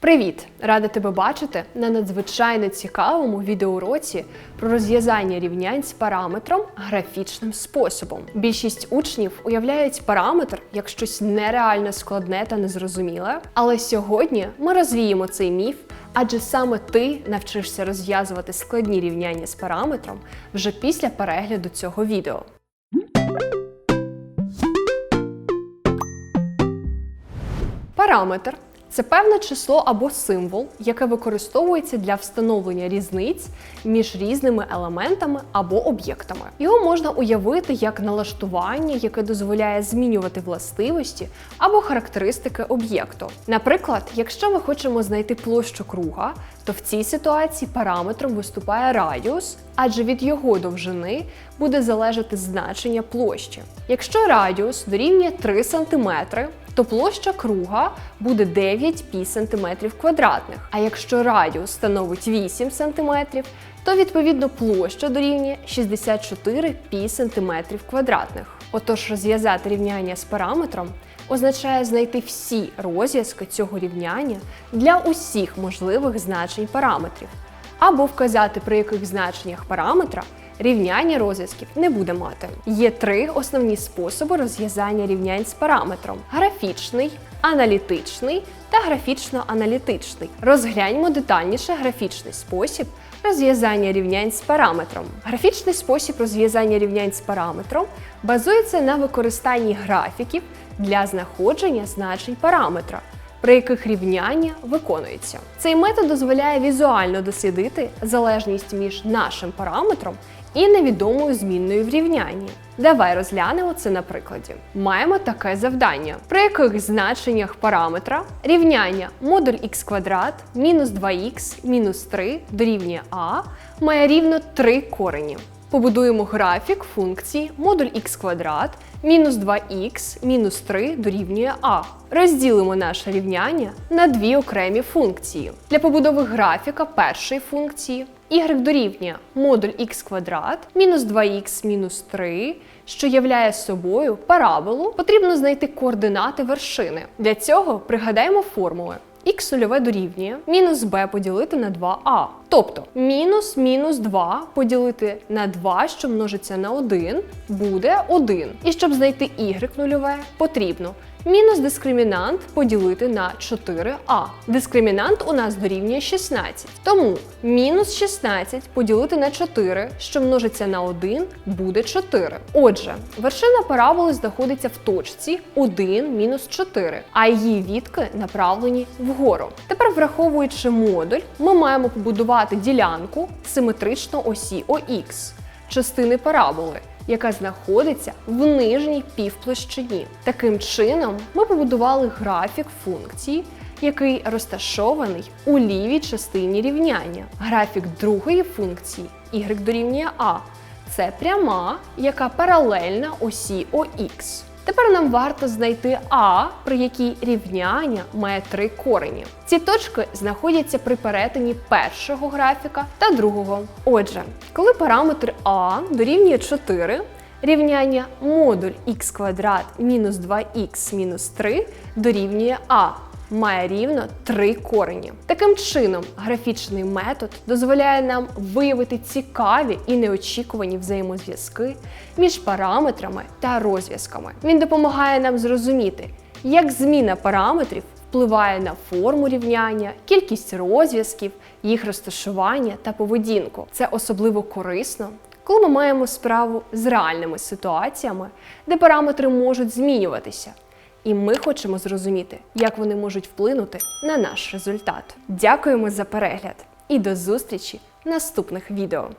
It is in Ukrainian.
Привіт! Рада тебе бачити на надзвичайно цікавому відеоуроці про розв'язання рівнянь з параметром графічним способом. Більшість учнів уявляють параметр як щось нереально складне та незрозуміле. Але сьогодні ми розвіємо цей міф, адже саме ти навчишся розв'язувати складні рівняння з параметром вже після перегляду цього відео. Параметр це певне число або символ, яке використовується для встановлення різниць між різними елементами або об'єктами. Його можна уявити як налаштування, яке дозволяє змінювати властивості або характеристики об'єкту. Наприклад, якщо ми хочемо знайти площу круга, то в цій ситуації параметром виступає радіус, адже від його довжини буде залежати значення площі. Якщо радіус дорівнює 3 см, то площа круга буде 9 пі сантиметрів квадратних. А якщо радіус становить 8 см, то відповідно площа дорівнює 64 пі сантиметрів квадратних. Отож, розв'язати рівняння з параметром означає знайти всі розв'язки цього рівняння для усіх можливих значень параметрів, або вказати, при яких значеннях параметра рівняння розв'язків не буде мати. Є три основні способи розв'язання рівнянь з параметром: графічний, аналітичний та графічно-аналітичний. Розгляньмо детальніше графічний спосіб розв'язання рівнянь з параметром. Графічний спосіб розв'язання рівнянь з параметром базується на використанні графіків для знаходження значень параметра при яких рівняння виконується. Цей метод дозволяє візуально дослідити залежність між нашим параметром і невідомою змінною в рівнянні. Давай розглянемо це на прикладі. Маємо таке завдання, при яких значеннях параметра рівняння модуль х квадрат мінус 2х мінус 3 дорівнює а має рівно 3 корені. Побудуємо графік функції модуль х квадрат мінус 2х мінус 3 дорівнює а. Розділимо наше рівняння на дві окремі функції. Для побудови графіка першої функції y дорівнює модуль х квадрат мінус 2х мінус 3, що являє собою параболу, потрібно знайти координати вершини. Для цього пригадаємо формули х нульове дорівнює мінус b поділити на 2а. Тобто мінус мінус 2 поділити на 2, що множиться на 1, буде 1. І щоб знайти y нульове, потрібно мінус дискримінант поділити на 4а. Дискримінант у нас дорівнює 16. Тому мінус 16 поділити на 4, що множиться на 1, буде 4. Отже, вершина параболи знаходиться в точці 1 мінус 4, а її відки направлені вгору. Тепер, враховуючи модуль, ми маємо побудувати ділянку симетрично осі ОХ, частини параболи яка знаходиться в нижній півплощині. Таким чином, ми побудували графік функції, який розташований у лівій частині рівняння. Графік другої функції y дорівнює А. Це пряма, яка паралельна осі ОХ. Тепер нам варто знайти А, при якій рівняння має три корені. Ці точки знаходяться при перетині першого графіка та другого. Отже, коли параметр А дорівнює 4, рівняння модуль х квадрат мінус 2х мінус 3 дорівнює А має рівно три корені. Таким чином, графічний метод дозволяє нам виявити цікаві і неочікувані взаємозв'язки між параметрами та розв'язками. Він допомагає нам зрозуміти, як зміна параметрів впливає на форму рівняння, кількість розв'язків, їх розташування та поведінку. Це особливо корисно. Коли ми маємо справу з реальними ситуаціями, де параметри можуть змінюватися, і ми хочемо зрозуміти, як вони можуть вплинути на наш результат. Дякуємо за перегляд і до зустрічі в наступних відео.